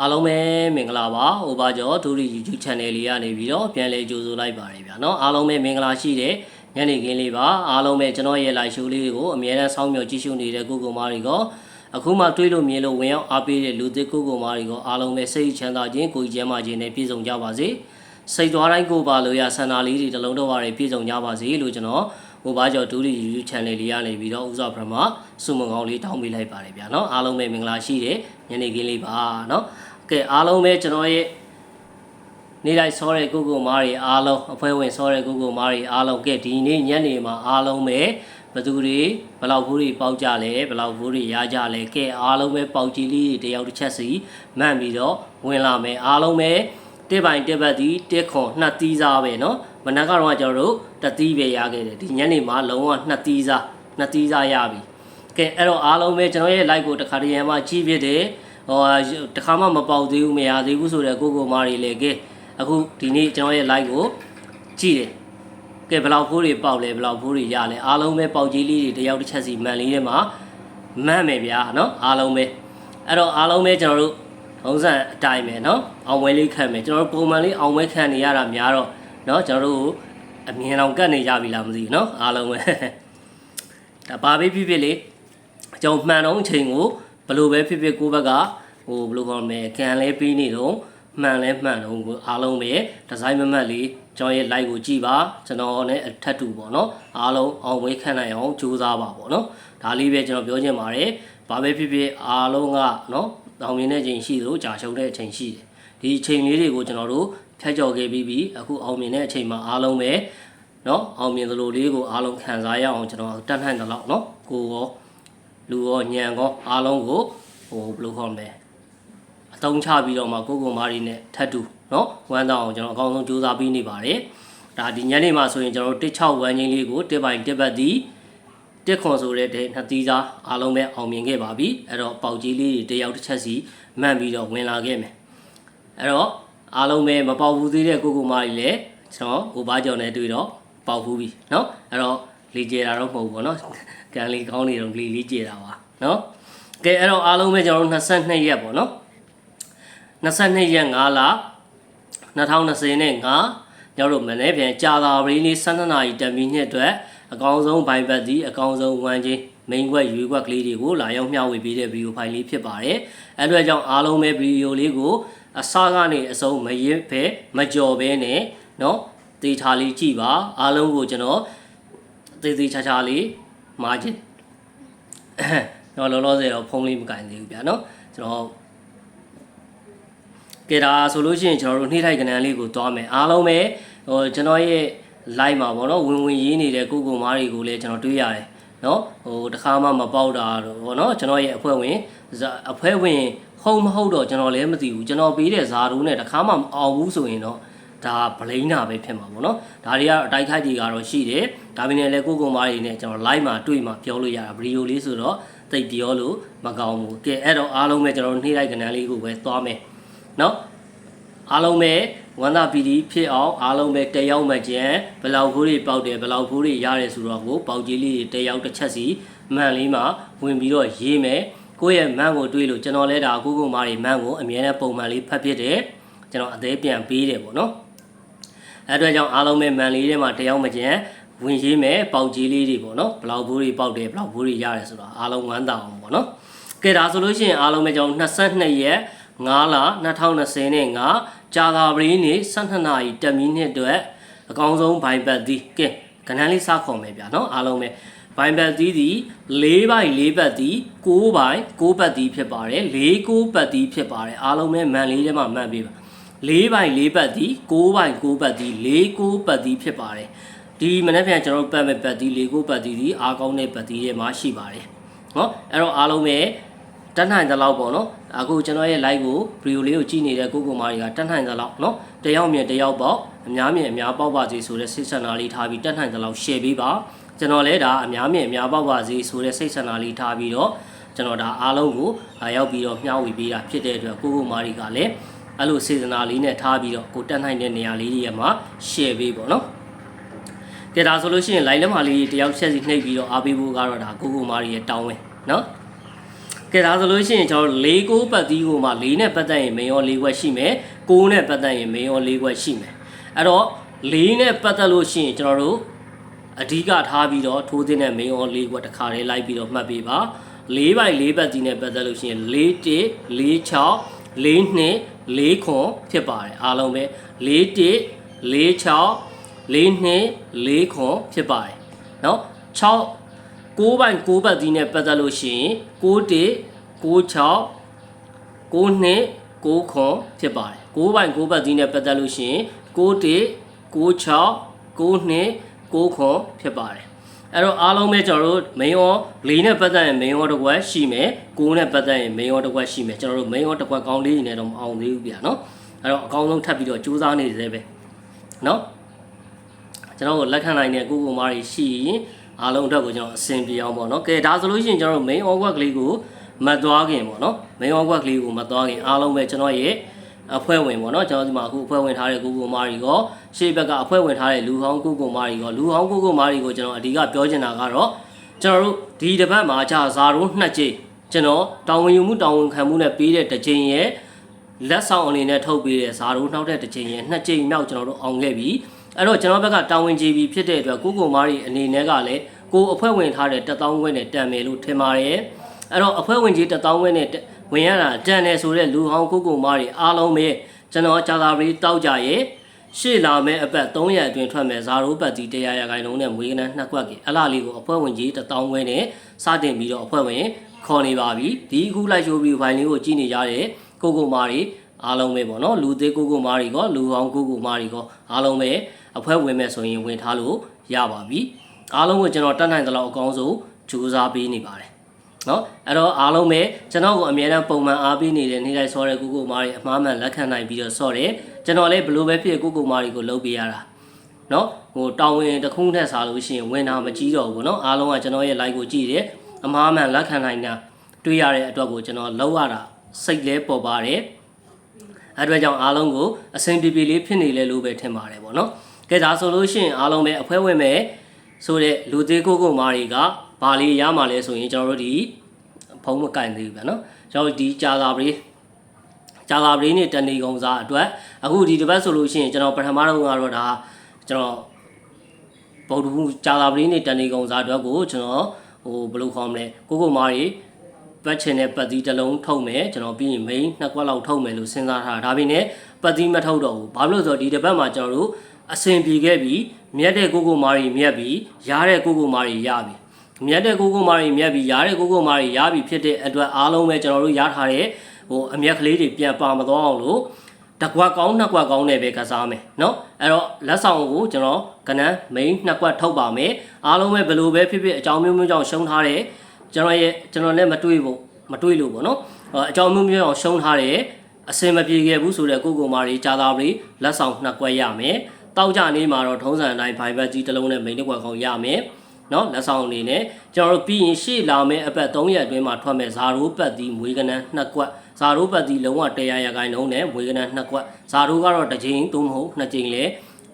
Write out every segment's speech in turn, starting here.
အားလုံးပဲမင်္ဂလာပါဟိုပါကျော်ဒူရီ YouTube channel လေးကနေပြီးတော့ပြန်လဲကြိုဆိုလိုက်ပါတယ်ဗျာเนาะအားလုံးပဲမင်္ဂလာရှိတဲ့ညနေခင်းလေးပါအားလုံးပဲကျွန်တော်ရဲ့ live show လေးကိုအမြဲတမ်းစောင့်မျှော်ကြည့်ရှုနေတဲ့ကိုကိုမားတွေကအခုမှတွေးလို့မြင်လို့ဝင်ရောက်အားပေးတဲ့လူသစ်ကိုကိုမားတွေကအားလုံးပဲစိတ်ချမ်းသာခြင်းကိုယ်ကြီးကျန်းမာခြင်းနဲ့ပြည့်စုံကြပါစေစိတ်သွားတိုင်းကိုပါလို့ရဆန္ဒလေးတွေတစ်လုံးတော့ပါတွေပြည့်စုံကြပါစေလို့ကျွန်တော်ဟိုပါကျော်ဒူရီ YouTube channel လေးကနေပြီးတော့ဥစားပရမစုမကောင်းလေးတောင်းပေးလိုက်ပါတယ်ဗျာเนาะအားလုံးပဲမင်္ဂလာရှိတဲ့ညနေခင်းလေးပါเนาะ ကဲအားလုံးပဲကျွန်တော်ရဲ့နေ့တိုင်းဆောတဲ့ကိုကိုမားတွေအားလုံးအဖွဲ့ဝင်ဆောတဲ့ကိုကိုမားတွေအားလုံးကဲဒီနေ့ညနေမှာအားလုံးပဲဘသူတွေဘလောက်ဘူးတွေပေါက်ကြလဲဘလောက်ဘူးတွေရကြလဲကဲအားလုံးပဲပေါက်ကြီးလေးတွေတယောက်တစ်ချက်စီမှန်ပြီးတော့ဝင်လာမယ်အားလုံးပဲတစ်ပိုင်တစ်ပတ်ဒီတစ်ခွန်နှစ်သီးစားပဲเนาะမနက်ကတော့ကျွန်တော်တို့တစ်သီးပဲရခဲ့တယ်ဒီညနေမှာလုံးဝနှစ်သီးစားနှစ်သီးစားရပြီကဲအဲ့တော့အားလုံးပဲကျွန်တော်ရဲ့ like ကိုတစ်ခါတည်းရမှာကြီးဖြစ်တယ် ဟိုတခါမှမပေါက်သေးဘူးမရသေးဘူးဆိုတော့ကိုကိုမားတွေလေကဲအခုဒီနေ့ကျွန်တော်ရဲ့ live ကိုကြည့်တယ်ကဲဘယ်လောက်ဖိုးတွေပေါက်လဲဘယ်လောက်ဖိုးတွေရလဲအားလုံးပဲပေါက်ကြီးလေးတွေတယောက်တစ်ချက်စီမှန်လေးထဲမှာမှန်မယ်ဗျာနော်အားလုံးပဲအဲ့တော့အားလုံးပဲကျွန်တော်တို့ထုံးစံအတိုင်းပဲနော်အောင်ဝဲလေးခံမယ်ကျွန်တော်တို့ပုံမှန်လေးအောင်ဝဲခံနေရတာများတော့နော်ကျွန်တော်တို့အမြင်အောင်ကတ်နေကြပြီလားမသိဘူးနော်အားလုံးပဲဒါဘာပဲဖြစ်ဖြစ်လေကျွန်တော်မှန်တော့အချိန်ကိုဘလို့ပဲဖြစ်ဖြစ်ကိုယ့်ဘက်က ဟိုဘယ်လိုခေါ်မလဲကန်လဲပြီးနေတော့မှန်လဲမှန်တော့ကိုအားလုံးပဲဒီဇိုင်းမမတ်လေးကျွန်တော်ရဲ့ live ကိုကြည့်ပါကျွန်တော်နဲ့အထက်တူပေါ့နော်အားလုံးအောင်ဝေးခံနိုင်အောင်ကြိုးစားပါပေါ့နော်ဒါလေးပဲကျွန်တော်ပြောချင်ပါတယ်ဘာပဲဖြစ်ဖြစ်အားလုံးကနော်အောင်မြင်တဲ့အချိန်ရှိသလိုကြာရှုံးတဲ့အချိန်ရှိတယ်ဒီအချိန်လေးတွေကိုကျွန်တော်တို့ဖြတ်ကျော်ခဲ့ပြီးပြီအခုအောင်မြင်တဲ့အချိန်မှာအားလုံးပဲနော်အောင်မြင်သလိုလေးကိုအားလုံးခံစားရအောင်ကျွန်တော်တတ်နိုင်တယ်လို့နော်ကိုရောလူရောညံကောအားလုံးကိုဟိုဘယ်လိုခေါ်မလဲ အတုံးချပြီးတော့မှကိုကိုမားရီနဲ့ထပ်တူเนาะဝမ်းတောင်းအောင်ကျွန်တော်အကောင်းဆုံးကြိုးစားပြီးနေပါတယ်ဒါဒီညနေမှာဆိုရင်ကျွန်တော်တို့16ဝမ်းချင်းလေးကိုတစ်ပိုင်တစ်ပတ်ဒီတစ်ခွန်ဆိုတဲ့တဲ့နှစ်သီးစားအားလုံးပဲအောင်မြင်ခဲ့ပါပြီအဲ့တော့ပေါက်ကြီးလေးတွေတယောက်တစ်ချက်စီမှန်ပြီးတော့ဝင်လာခဲ့မယ်အဲ့တော့အားလုံးပဲမပေါက်ဘူးသေးတဲ့ကိုကိုမားရီလည်းကျွန်တော်ဟိုဘာကြောင့်လဲတွေ့တော့ပေါက်ဘူးပြီเนาะအဲ့တော့လေကျေတာတော့မဟုတ်ဘူးပေါ့နော်ကန်လေးကောင်းနေတော့လေလေးကျေတာပါเนาะကဲအဲ့တော့အားလုံးပဲကျွန်တော်တို့22ရက်ပေါ့နော် 22ရက်5လ2020နဲ့5ကျွန်တော်တို့မနေ့ပြန်ကြာသာပရင်းလေး12နာရီတမီနှစ်အတွက်အကောင်းဆုံးဘိုင်ဘတ်သည်အကောင်းဆုံးဝမ်းချင်းမိန်ခွက်ရွေးခွက်ကလေးတွေကိုလာရောက်မျှဝေပေးတဲ့ဗီဒီယိုဖိုင်လေးဖြစ်ပါတယ်အဲ့အတွက်ကြောင့်အားလုံးပဲဗီဒီယိုလေးကိုအစကနေအဆုံးမရစ်ပဲမကြော်ပဲနဲ့เนาะတေချာလေးကြည့်ပါအားလုံးကိုကျွန်တော်သေးသေးချာချာလေးမာချင် ကျွန်တော်လောလောဆယ်တော့ဖုန်းလေးမကင်သေးဘူးဗျာနော်ကျွန်တော် ကဲဒါဆိုလို့ရှိရင်ကျွန်တော်တို့နှိမ့်ထိုက်ကဏ္ဍလေးကိုသွားမယ်အားလုံးပဲဟိုကျွန်တော်ရဲ့ live မှာပေါ့နော်ဝင်ဝင်ရေးနေတဲ့ကိုကိုမားတွေကိုလည်းကျွန်တော်တွေ့ရတယ်နော်ဟိုတခါမှမပေါက်တာတော့ဗောနော်ကျွန်တော်ရဲ့အဖွဲ့ဝင်ဇာအဖွဲ့ဝင်ဟုတ်မဟုတ်တော့ကျွန်တော်လည်းမသိဘူးကျွန်တော်ပေးတဲ့ဇာတိုးနဲ့တခါမှမအောင်ဘူးဆိုရင်တော့ဒါဗလိန်းတာပဲဖြစ်မှာပေါ့နော်ဒါတွေကတော့အတိုက်ခိုက်တွေကတော့ရှိတယ်ဒါပေမဲ့လည်းကိုကိုမားတွေနဲ့ကျွန်တော် live မှာတွေ့မှာပြောလို့ရတာဗီဒီယိုလေးဆိုတော့တိတ်ပြောလို့မကောင်းဘူးကဲအဲ့တော့အားလုံးပဲကျွန်တော်တို့နှိမ့်လိုက်ကဏ္ဍလေးကိုပဲသွားမယ် နော်အားလုံးပဲဝန္တာပီတီဖြစ်အောင်အားလုံးပဲတယောက်မှကျန်ဘလောက်ဖိုးတွေပေါက်တယ်ဘလောက်ဖိုးတွေရတယ်ဆိုတော့ကိုပေါက်ကြီးလေးတွေတယောက်တစ်ချက်စီမှန်လေးမှာဝင်ပြီးတော့ရေးမယ်ကိုယ့်ရဲ့မန်းကိုတွေးလို့ကျွန်တော်လဲဒါကိုကိုမားတွေမန်းကိုအမြဲတမ်းပုံမှန်လေးဖတ်ဖြစ်တယ်ကျွန်တော်အသေးပြန်ပေးတယ်ပေါ့နော်အဲအတွက်ကြောင့်အားလုံးပဲမန်လေးထဲမှာတယောက်မှကျန်ဝင်ရေးမယ်ပေါက်ကြီးလေးတွေပေါ့နော်ဘလောက်ဖိုးတွေပေါက်တယ်ဘလောက်ဖိုးတွေရတယ်ဆိုတော့အားလုံးဝမ်းသာအောင်ပေါ့နော်ကဲဒါဆိုလို့ရှိရင်အားလုံးပဲကျွန်တော်22ရက် 9လ2020နဲ့9ကြာသာပရင်းနေ12နာရီ10မိနစ်အတွက်အကောင်းဆုံးဘိုင်ဘတ်သည်ကဲကဏ္ဍလေးစခေါ်မယ်ဗျာနော်အားလုံးပဲဘိုင်ဘတ်သည်ဒီ4ဘိုင်4ဘတ်သည်9ဘိုင်9ဘတ်သည်ဖြစ်ပါတယ်4 9ဘတ်သည်ဖြစ်ပါတယ်အားလုံးပဲမန်လေးထဲမှာမှတ်ပေးပါ4ဘိုင်4ဘတ်သည်9ဘိုင်9ဘတ်သည်4 9ဘတ်သည်ဖြစ်ပါတယ်ဒီမနေ့ပြန်ကျွန်တော်တို့ပတ်မဲ့ဘတ်သည်4 9ဘတ်သည်ဒီအားကောင်းတဲ့ဘတ်သည်တွေမှာရှိပါတယ်နော်အဲ့တော့အားလုံးပဲတက်နိုင်သလောက်ပေါ့နော် အခုကျွန်တော်ရဲ့ live ကိုဗီဒီယိုလေးကိုကြည့်နေတဲ့ကိုကိုမာတွေကတက်နိုင်သလောက်နော်တယောက်မြင်တယောက်ပေါ့အများမြင်အများပေါက်ပါစေဆိုတဲ့စိတ်ဆန္ဒလေးထားပြီးတက်နိုင်သလောက် share ပေးပါကျွန်တော်လည်းဒါအများမြင်အများပေါက်ပါစေဆိုတဲ့စိတ်ဆန္ဒလေးထားပြီးတော့ကျွန်တော်ဒါအားလုံးကိုလာရောက်ပြီးတော့မျှဝေပေးတာဖြစ်တဲ့အတွက်ကိုကိုမာတွေကလည်းအဲ့လိုစေတနာလေးနဲ့ထားပြီးတော့ကိုတက်နိုင်တဲ့နေရာလေးတွေမှာ share ပေးပေါ့နော်ကဲဒါဆိုလို့ရှိရင် live လက်မှာလေးတယောက်ချက်စီနှိပ်ပြီးတော့အားပေးဖို့ကတော့ဒါကိုကိုမာရီရဲ့တောင်းဝင်နော် ကဲဒါဆိုလို့ရှိရင်ကျွန်တော်တို့၄ကိုပတ်သီးကိုမှ၄နဲ့ပတ်သက်ရင်မင်းရော၄ခွက်ရှိမယ်၉နဲ့ပတ်သက်ရင်မင်းရော၄ခွက်ရှိမယ်အဲ့တော့၄နဲ့ပတ်သက်လို့ရှိရင်ကျွန်တော်တို့အဓိကထားပြီးတော့ထိုးသင်းတဲ့မင်းရော၄ခွက်တစ်ခါလေးလိုက်ပြီးတော့မှတ်ပေးပါ၄ပိုင်၄ပတ်သီးနဲ့ပတ်သက်လို့ရှိရင်၄1 4 6 4 2 4ခွန်ဖြစ်ပါတယ်အားလုံးပဲ၄1 4 6 4 2 4ခွန်ဖြစ်ပါတယ်เนาะ6 6ပိုင်6ပတ်ကြီးနဲ့ပတ်သက်လို့ရှိရင်61 96 92 69ဖြစ်ပါတယ်6ပိုင်6ပတ်ကြီးနဲ့ပတ်သက်လို့ရှိရင်61 96 92 69ဖြစ်ပါတယ်အဲ့တော့အားလုံးပဲကျွန်တော်တို့ main on ၄နဲ့ပတ်သက်ရင် main on တစ်ခွက်ရှိမယ်9နဲ့ပတ်သက်ရင် main on တစ်ခွက်ရှိမယ်ကျွန်တော်တို့ main on တစ်ခွက်ကောင်းလေးနေတော့မအောင်သေးဘူးဗျာနော်အဲ့တော့အကောင်းဆုံးထပ်ပြီးတော့စူးစမ်းနေသေးပဲနော်ကျွန်တော်တို့လက်ခံနိုင်တဲ့ကိုကိုမားတွေရှိရင် အားလုံးအတွက်ကိုကျွန်တော်အဆင်ပြေအောင်ပေါ့နော်ကဲဒါဆိုလို့ရှိရင်ကျွန်တော်တို့ main onward ကလေးကိုမတ်သွားခင်ပေါ့နော် main onward ကလေးကိုမတ်သွားခင်အားလုံးပဲကျွန်တော်ရဲ့အဖွဲ့ဝင်ပေါ့နော်ကျွန်တော်ဒီမှာအခုအဖွဲ့ဝင်ထားတဲ့ကိုကိုမားတွေရောရှေ့ဘက်ကအဖွဲ့ဝင်ထားတဲ့လူဟောင်းကိုကိုမားတွေရောလူဟောင်းကိုကိုမားတွေကိုကျွန်တော်အဓိကပြောချင်တာကတော့ကျွန်တော်တို့ဒီတစ်ပတ်မှာじゃဇာတို့နှစ်ကြိမ်ကျွန်တော်တောင်းဝင်ယူမှုတောင်းဝင်ခံမှုနဲ့ပေးတဲ့တစ်ကြိမ်ရဲ့လက်ဆောင်အနေနဲ့ထုတ်ပေးတဲ့ဇာတို့နောက်တဲ့တစ်ချိန်ရဲ့နှစ်ချိန်မြောက်ကျွန်တော်တို့အောင်ခဲ့ပြီ အဲ့တော့ကျွန်တော်ဘက်ကတာဝန်ကြီးပြီဖြစ်တဲ့အတွက်ကိုကိုမားရီအနေနဲ့ကလည်းကိုအဖွဲ့ဝင်ထားတဲ့တက်တောင်းခွဲနဲ့တန်မယ်လို့ထင်ပါတယ်အဲ့တော့အဖွဲ့ဝင်ကြီးတက်တောင်းခွဲနဲ့ဝင်ရတာတန်တယ်ဆိုတဲ့လူဟောင်းကိုကိုမားရီအားလုံးပဲကျွန်တော်ဂျာသာပရီတောက်ကြရဲ့ရှေ့လာမဲ့အပတ်300အတွင်းထွက်မဲ့ဇာရိုးပတ်တီ100ရာခိုင်နှုန်းနဲ့မွေးကနန်းနှစ်ခွက်ကြီးအလားလေးကိုအဖွဲ့ဝင်ကြီးတက်တောင်းခွဲနဲ့စတင်ပြီးတော့အဖွဲ့ဝင်ခေါ်နေပါပြီဒီအခုလိုက်ရှိုးပြီးဖိုင်လေးကိုကြည့်နေကြတဲ့ကိုကိုမားရီအားလုံးပဲပေါ့နော်လူသေးကိုကိုမားရီကောလူဟောင်းကိုကိုမားရီကောအားလုံးပဲ အဖွဲ့ဝင်မဲ့ဆိုရင်ဝင်ထားလို့ရပါပြီအားလုံးကိုကျွန်တော်တတ်နိုင်သလောက်အကောင်းဆုံးကြိုးစားပေးနေပါတယ်နော်အဲ့တော့အားလုံးပဲကျွန်တော်ကိုအမြဲတမ်းပုံမှန်အားပေးနေတဲ့နေ့တိုင်းဆော့တဲ့ကိုကိုမားတွေအမှားမှန်လက်ခံနိုင်ပြီးတော့ဆော့တယ်ကျွန်တော်လည်းဘလို့ပဲဖြစ်ကိုကိုမားတွေကိုလုပ်ပေးရတာနော်ဟိုတောင်းဝင်တစ်ခုနဲ့စားလို့ရှိရင်ဝင်တာမကြီးတော့ဘူးနော်အားလုံးကကျွန်တော်ရဲ့ live ကိုကြည့်တယ်အမှားမှန်လက်ခံနိုင်တာတွေ့ရတဲ့အတွက်ကိုကျွန်တော်လောက်ရတာစိတ်လဲပေါ်ပါတယ်အဲ့အတွက်ကြောင့်အားလုံးကိုအဆင်ပြေပြေလေးဖြစ်နေလဲလို့ပဲထင်ပါတယ်ဗောနော် ကဲဒါဆိုလို့ရှိရင်အားလုံးပဲအဖွဲဝင်မဲ့ဆိုတဲ့လူသေးကိုကိုမားတွေကဘာလေးရမှာလဲဆိုရင်ကျွန်တော်တို့ဒီဖုံးမကင်သေးဘူးဗျာနော်ကျွန်တော်တို့ဒီကြာသာပလေးကြာသာပလေးနဲ့တဏီကုံစားအတွက်အခုဒီတစ်ပတ်ဆိုလို့ရှိရင်ကျွန်တော်ပထမတော့ကတော့ဒါကျွန်တော်ဗုဒ္ဓဘူးကြာသာပလေးနဲ့တန်နေကုံစားအတွက်ကိုကျွန်တော်ဟိုဘယ်လိုခေါ်မလဲကိုကိုမားတွေပတ်ချင်တဲ့ပတ်သီးတစ်လုံးထုတ်မယ်ကျွန်တော်ပြီးရင် main နှစ်ကွက်လောက်ထုတ်မယ်လို့စဉ်းစားထားတာဒါပေမဲ့ပတ်သီးမထုတ်တော့ဘူးဘာလို့လဲဆိုတော့ဒီတစ်ပတ်မှာကျွန်တော်တို့ အဆင်ပြေခဲ့ပြီမြက်တဲ့ကိုကိုမားတွေမြက်ပြီရားတဲ့ကိုကိုမားတွေရပြီမြက်တဲ့ကိုကိုမားတွေမြက်ပြီရားတဲ့ကိုကိုမားတွေရပြီဖြစ်တဲ့အတွက်အားလုံးပဲကျွန်တော်တို့ရထားတဲ့ဟိုအမြက်ကလေးတွေပြန်ပါမသွားအောင်လို့ တကွက်ကောင်းနှစ်ကွက်ကောင်းနဲ့ပဲကစားမယ်เนาะအဲ့တော့လက်ဆောင်ကိုကျွန်တော်ကနန်း main နှစ်ကွက်ထုတ်ပါမယ်အားလုံးပဲဘယ်လိုပဲဖြစ်ဖြစ်အကြောင်းမျိုးမျိုးကြောင့်ရှုံးထားတယ်ကျွန်တော်ရဲ့ကျွန်တော်လည်းမတွေးဘူးမတွေးလို့ပေါ့เนาะအကြောင်းမျိုးမျိုးကြောင့်ရှုံးထားတယ်အစင်မပြေခဲ့ဘူးဆိုတဲ့ကိုကိုမာတွေကြာသာပလေးလက်ဆောင်နှစ်ကွက်ရမယ် တောက်ကြနေမှာတော့ထုံးစံအတိုင်း fiber ကြီးတစ်လုံးနဲ့ main တစ်ကွက်ကောင်းရမယ်เนาะလက်ဆောင်အနေနဲ့ကျွန်တော်တို့ပြီးရင်ရှေ့လာမယ့်အပတ်3ရက်အတွင်းမှာထွက်မဲ့ဇာရိုးပတ်သီးမွေးကနန်းနှစ်ကွက်ဇာရိုးပတ်သီးလုံးဝ100ရာခိုင်နှုန်းနဲ့မွေးကနန်းနှစ်ကွက်ဇာရိုးကတော့တစ်ချိန်သို့မဟုတ်နှစ်ချိန်လဲ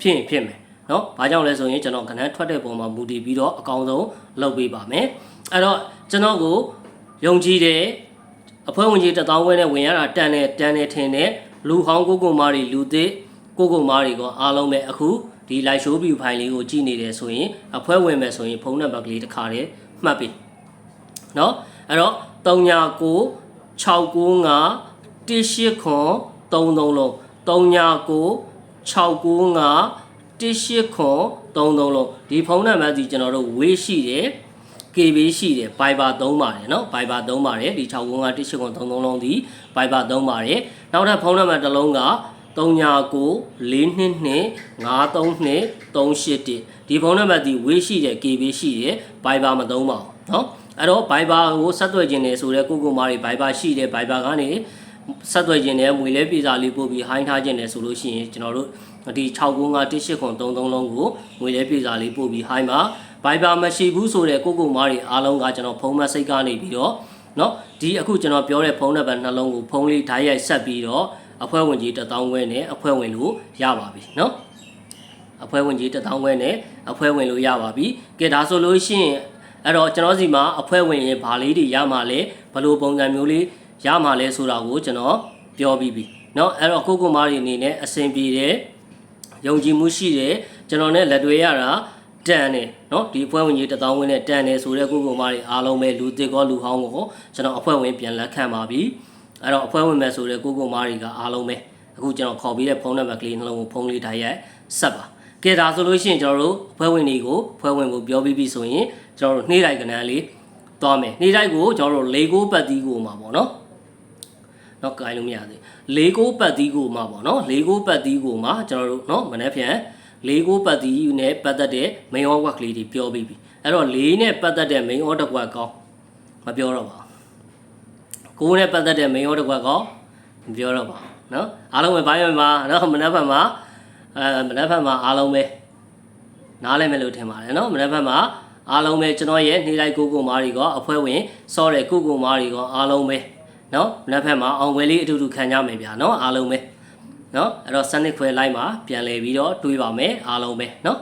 ဖြစ်ရင်ဖြစ်မယ်เนาะဘာကြောင့်လဲဆိုရင်ကျွန်တော်ကနန်းထွက်တဲ့ပုံမှာမူတည်ပြီးတော့အကောင်းဆုံးလုပ်ပေးပါမယ်အဲ့တော့ကျွန်တော်ကိုယုံကြည်တယ်အဖွဲ့ဝင်ကြီးတသောင်းဝဲနဲ့ဝင်ရတာတန်တယ်တန်တယ်ထင်တယ်လူဟောင်းကိုကိုမာတွေလူသေး ကိုကိုမာတွေကအားလုံးပဲအခုဒီ live show view file လေးကိုကြည့်နေတယ်ဆိုရင်အဖွဲ့ဝင်မယ်ဆိုရင်ဖုန်းနံပါတ်ကလေးတစ်ခါတည်းမှတ်ပေးเนาะအဲ့တော့39 695 18ခွန်33လုံး39 695 18ခွန်33လုံးဒီဖုန်းနံပါတ်စီကျွန်တော်တို့ဝေးရှိတယ် KB ရှိတယ် Viber 3ပါတယ်เนาะ Viber 3ပါတယ်ဒီ695 18ခွန်33လုံးဒီ Viber 3ပါတယ်နောက်ထပ်ဖုန်းနံပါတ်တစ်လုံးက 399422 ဒီဖုန်းနံပါတ်ဒီဝေးရှိတယ် KB ရှိတယ် Viber မသုံးပါဘူးเนาะအဲ့တော့ Viber ကိုဆက်သွယ်ခြင်းနေဆိုတဲ့ကိုကိုမားတွေ Viber ရှိတယ် Viber ကနေဆက်သွယ်ခြင်းနဲ့ငွေလဲပြေစာလေးပို့ပြီးဟိုင်းထားခြင်းနဲ့ဆိုလို့ရှိရင်ကျွန်တော်တို့ဒီ695 18ခွန်33လုံးကိုငွေလဲပြေစာလေးပို့ပြီးဟိုင်းမှာ Viber မရှိဘူးဆိုတဲ့ကိုကိုမားတွေအားလုံးကကျွန်တော်ဖုန်းမစိတ်ကနေပြီးတော့เนาะဒီအခုကျွန်တော်ပြောတဲ့ဖုန်းနံပါတ်နှလုံးကိုဖုန်းလေးဓာတ်ရိုက်ဆက်ပြီးတော့ အဖွဲ့ဝင်ကြီး1000ခွဲနဲ့အဖွဲ့ဝင်လို့ရပါပြီเนาะအဖွဲ့ဝင်ကြီး1000ခွဲနဲ့အဖွဲ့ဝင်လို့ရပါပြီကဲဒါဆိုလို့ရှိရင်အဲ့တော့ကျွန်တော်စီမှာအဖွဲ့ဝင်ရင်ဘာလေးတွေရမှာလဲ ဘယ်လိုပုံစံမျိုးလေးရမှာလဲဆိုတာကိုကျွန်တော်ပြောပြီးပြီเนาะအဲ့တော့ကိုကိုမားတွေအနေနဲ့အဆင်ပြေတယ်ယုံကြည်မှုရှိတယ်ကျွန်တော်နဲ့လက်တွေ့ရတာတန်တယ်เนาะဒီအဖွဲ့ဝင်ကြီးတသောင်းဝင်နဲ့တန်တယ်ဆိုတဲ့ကိုကိုမားတွေအားလုံးပဲလူတစ်ကောလူဟောင်းကိုကျွန်တော်အဖွဲ့ဝင်ပြန်လက်ခံပါပြီ အဲ့တော့အဖွဲ့ဝင်မဲ့ဆိုတဲ့ကိုကိုမားတွေကအားလုံးပဲအခုကျွန်တော်ခေါ်ပြီးတဲ့ဖုန်းနံပါတ်ကလေးနှလုံးကိုဖုန်းလေးတိုင်းရိုက်ဆက်ပါကဲဒါဆိုလို့ရှိရင်ကျွန်တော်တို့အဖွဲ့ဝင်တွေကိုအဖွဲ့ဝင်ကိုပြောပြီးပြီဆိုရင်ကျွန်တော်တို့နှေးတိုက်ကဏ္ဍလေးသွားမယ်နှေးတိုက်ကိုကျွန်တော်တို့လေကိုပတ်သီးကိုမှာပေါ့နော်တော့ကြိုင်လို့မရသေးလေကိုပတ်သီးကိုမှာပေါ့နော်လေကိုပတ်သီးကိုမှာကျွန်တော်တို့နော်မနေ့ပြန်လေကိုပတ်သီးနဲ့ပတ်သက်တဲ့ main order ကလေးတွေပြောပြီးပြီအဲ့တော့လေနဲ့ပတ်သက်တဲ့ main order ကကောင်းမပြောတော့ပါ ကိုယ်နဲ့ပတ်သက်တဲ့မင်းရောတစ်ခွက်ကောမပြောတော့ပါနော်အားလုံးပဲဘိုင်းမှာနော်မနက်ဖြန်မှာအဲမနက်ဖြန်မှာအားလုံးပဲနားလည်မယ်လို့ထင်ပါတယ်နော်မနက်ဖြန်မှာအားလုံးပဲကျွန်တော်ရဲ့နေလိုက်ကိုကိုမားတွေကအဖွဲ့ဝင်စောတဲ့ကိုကိုမားတွေကအားလုံးပဲနော်မနက်ဖြန်မှာအောင်ပွဲလေးအတူတူခံကြမယ်ဗျာနော်အားလုံးပဲနော်အဲ့တော့စနစ်ခွဲလိုက်မှာပြန်လည်ပြီးတော့တွေးပါမယ်အားလုံးပဲနော်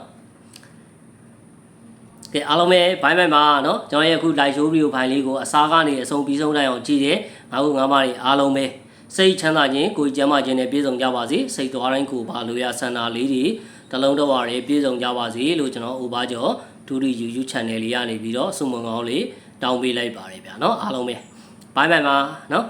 ကဲအားလုံးပဲဘိုင်းဘိုင်းပါเนาะကျွန်တော်ရဲ့အခု live show video ဖိုင်လေးကိုအစားကနေအဆုံးပြီးဆုံးနိုင်အောင်ကြည့်တယ်ငါတို့ငါးပါးတွေအားလုံးပဲစိတ်ချမ်းသာခြင်းကိုယ်ကျမ်းမာခြင်းနဲ့ပြည့်စုံကြပါစေစိတ်သွားတိုင်းကိုပါလို့ရဆန္ဒလေးတွေတလုံးတော့ပါရပြည့်စုံကြပါစေလို့ကျွန်တော်ဥပါကျော်ဒူရီ YouTube channel လေးရနေပြီးတော့စုံမကောင်းလေးတောင်းပေးလိုက်ပါတယ်ဗျာเนาะအားလုံးပဲဘိုင်းဘိုင်းပါเนาะ